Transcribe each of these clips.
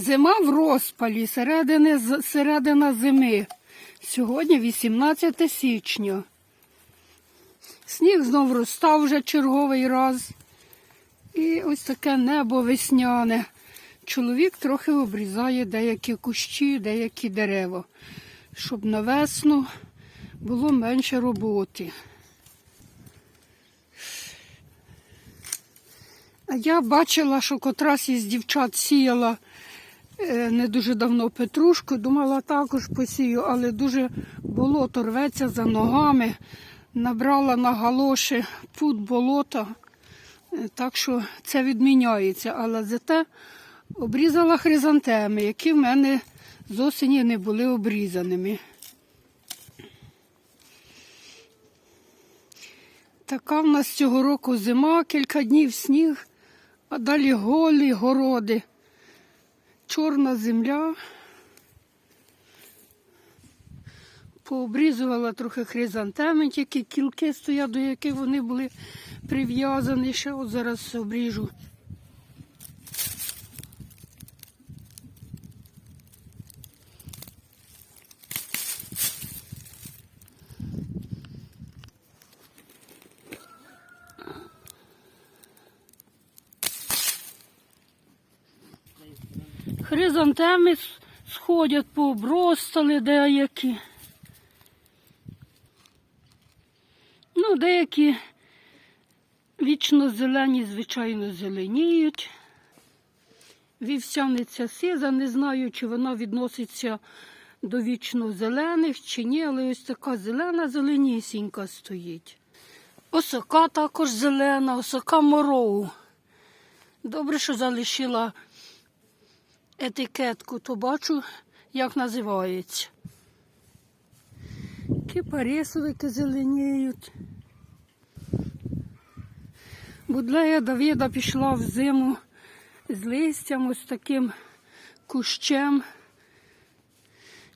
Зима в розпалі, середини, середина зими. Сьогодні 18 січня. Сніг знов розстав вже черговий раз. І ось таке небо весняне. Чоловік трохи обрізає деякі кущі, деякі дерева, щоб на весну було менше роботи. А я бачила, що котрась із дівчат сіяла не дуже давно петрушку, думала також посію, але дуже болото рветься за ногами. Набрала на галоші пут болота, е, так що це відміняється. Але зате обрізала хризантеми, які в мене з осені не були обрізаними. Така в нас цього року зима, кілька днів сніг, а далі голі городи, чорна земля. Пообрізувала трохи хризантеми, тільки кілки стоять, до яких вони були прив'язані. Ще от зараз обріжу. Хризантеми сходять, пообростали деякі. Ну, деякі вічно зелені, звичайно, зеленіють. Вівсяниця сиза, не знаю, чи вона відноситься до вічно зелених чи ні, але ось така зелена зеленісінька стоїть. Осока також зелена, осока мороу. Добре, що залишила етикетку, то бачу, як називається. Кипарисовики зеленіють. Будлея Давіда пішла в зиму з листям, ось таким кущем.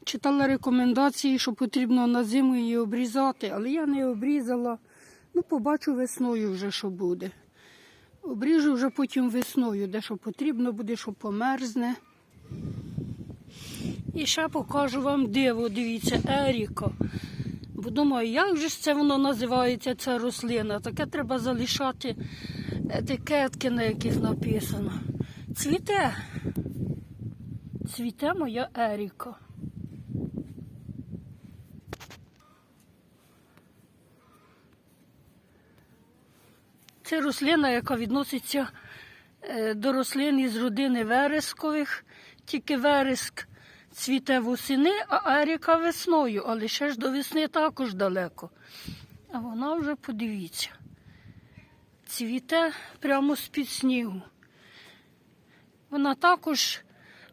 Читала рекомендації, що потрібно на зиму її обрізати, але я не обрізала. Ну, побачу весною вже, що буде. Обріжу вже потім весною, де що потрібно буде, що померзне. І ще покажу вам диво, дивіться, Еріка. Бо думаю, як же це воно називається, ця рослина? Таке треба залишати етикетки, на яких написано. Цвіте. Цвіте моя Еріка. Це рослина, яка відноситься е, до рослин із родини верескових, тільки вереск цвіте восени, а еріка весною, але ще ж до весни також далеко. А вона вже, подивіться, цвіте прямо з-під снігу. Вона також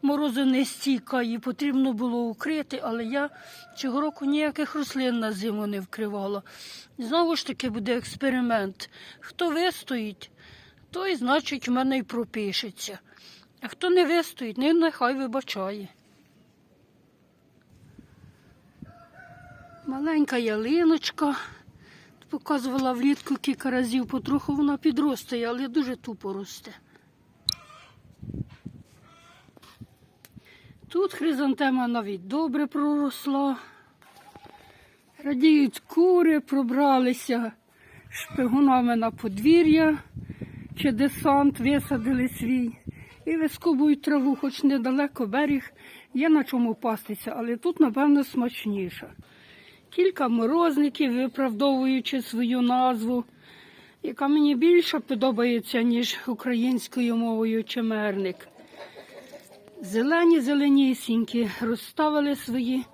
морозонестійка, її потрібно було укрити, але я цього року ніяких рослин на зиму не вкривала. Знову ж таки буде експеримент. Хто вистоїть, той, значить, в мене й пропишеться. А хто не вистоїть, не- нехай вибачає. Маленька ялиночка. Показувала влітку кілька разів, потроху вона підростає, але дуже тупо росте. Тут хризантема навіть добре проросла. Радіють кури, пробралися шпигунами на подвір'я, чи десант висадили свій. І вискубують траву, хоч недалеко берег, є на чому пастися, але тут, напевно, смачніше. Кілька морозників, виправдовуючи свою назву, яка мені більше подобається, ніж українською мовою чемерник. Зелені зеленісінькі розставили свої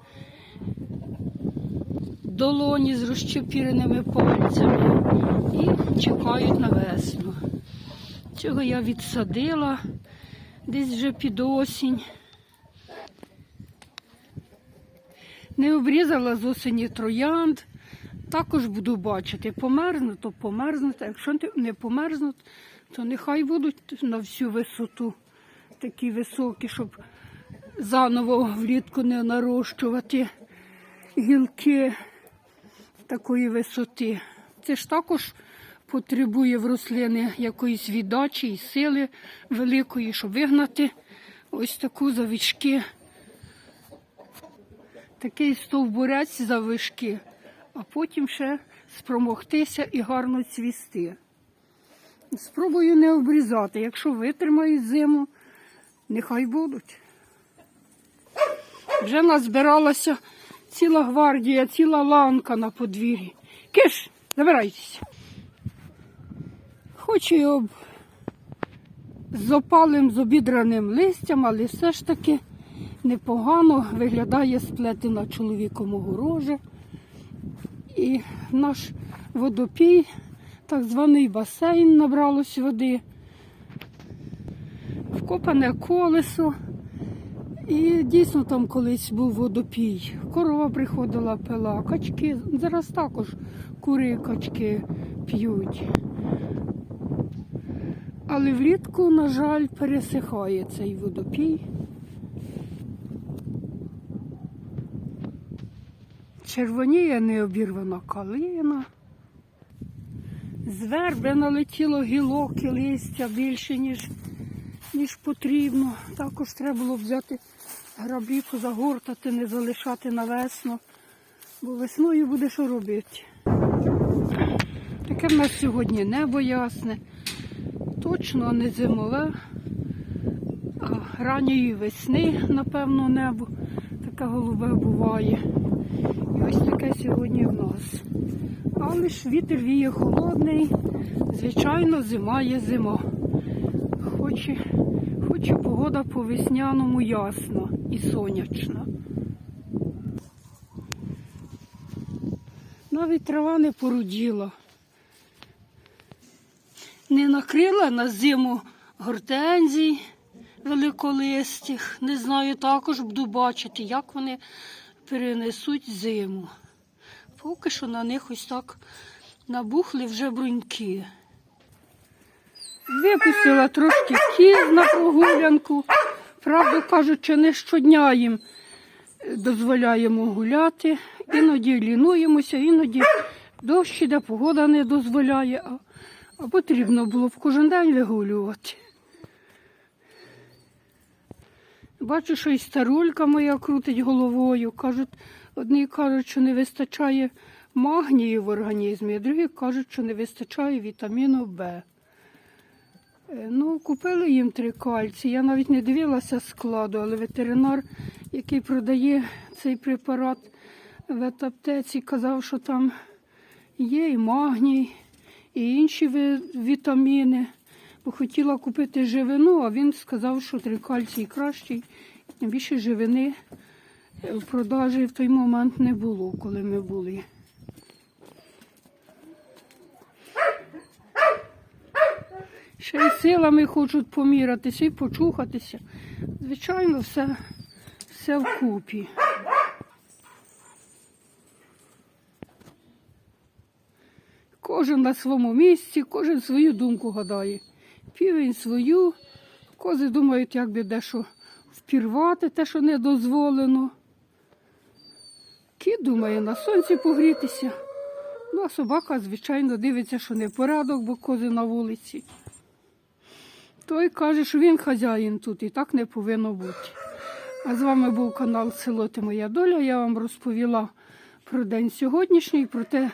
долоні з розчепіреними пальцями і чекають на весну. Цього я відсадила десь вже під осінь. Не обрізала з осені троянд. Також буду бачити, померзнуть, то померзнуть, а якщо не померзнуть, то нехай будуть на всю висоту такі високі, щоб заново влітку не нарощувати гілки такої висоти. Це ж також потребує в рослини якоїсь віддачі і сили великої, щоб вигнати ось таку завішки. Такий стовбурець завишки, а потім ще спромогтися і гарно цвісти. Спробую не обрізати. Якщо витримають зиму, нехай будуть. Вже назбиралася ціла гвардія, ціла ланка на подвір'ї. Киш, забирайтеся. Хоч і об... з опалим з обідраним листям, але все ж таки непогано виглядає сплетена чоловіком огорожа. І наш водопій, так званий басейн, набралось води, вкопане колесо. І дійсно там колись був водопій. Корова приходила, пила, качки. Зараз також кури качки п'ють. Але влітку, на жаль, пересихає цей водопій. Червоніє необірвана калина. З верби налетіло гілок і листя більше, ніж, ніж потрібно. Також треба було взяти граблі, позагортати, не залишати на весну, бо весною буде що робити. Таке в нас сьогодні небо ясне, точно не зимове, ранньої весни, напевно, небо таке голубе буває. І ось таке сьогодні в нас. Але ж вітер віє холодний, звичайно, зима є зима. Хоч хоч і погода по весняному ясна і сонячна. Навіть трава не поруділа. Не накрила на зиму гортензій великолистих. Не знаю, також буду бачити, як вони перенесуть зиму. Поки що на них ось так набухли вже бруньки. Випустила трошки кіз на прогулянку. Правду кажучи, не щодня їм дозволяємо гуляти. Іноді лінуємося, іноді дощ іде, погода не дозволяє, а, потрібно було б кожен день вигулювати. Бачу, що і старулька моя крутить головою. Кажуть, одні кажуть, що не вистачає магнію в організмі, а другі кажуть, що не вистачає вітаміну Б. Е, Ну, купили їм три кальці. Я навіть не дивилася складу, але ветеринар, який продає цей препарат в ветаптеці, казав, що там є і магній, і інші вітаміни. Бо хотіла купити живину, а він сказав, що три кальцій кращий. Більше живини в продажі в той момент не було, коли ми були. Ще й силами хочуть помірятися і почухатися. Звичайно, все, все вкупі. Кожен на своєму місці, кожен свою думку гадає. Півень свою, кози думають, як би дещо впірвати, те, що не дозволено. Кіт думає на сонці погрітися. Ну, а собака, звичайно, дивиться, що не порядок, бо кози на вулиці. Той каже, що він хазяїн тут і так не повинно бути. А з вами був канал Село Ти Моя Доля. Я вам розповіла про день сьогоднішній, про те,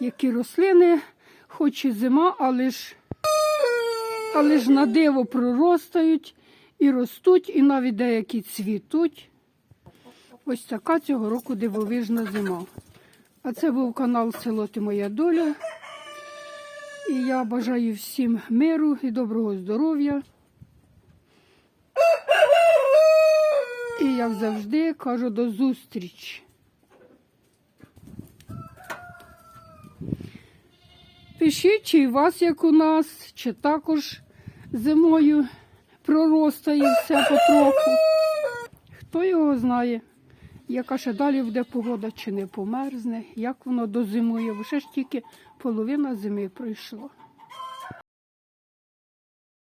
які рослини, хоч і зима, але ж, але ж на диво проростають і ростуть, і навіть деякі цвітуть. Ось така цього року дивовижна зима. А це був канал Село Ти Моя Доля. І я бажаю всім миру і доброго здоров'я. І як завжди кажу до зустрічі. Пишіть, чи у вас, як у нас, чи також зимою проростає все потроху. Хто його знає, яка ще далі буде погода, чи не померзне, як воно дозимує, бо ще ж тільки половина зими пройшла.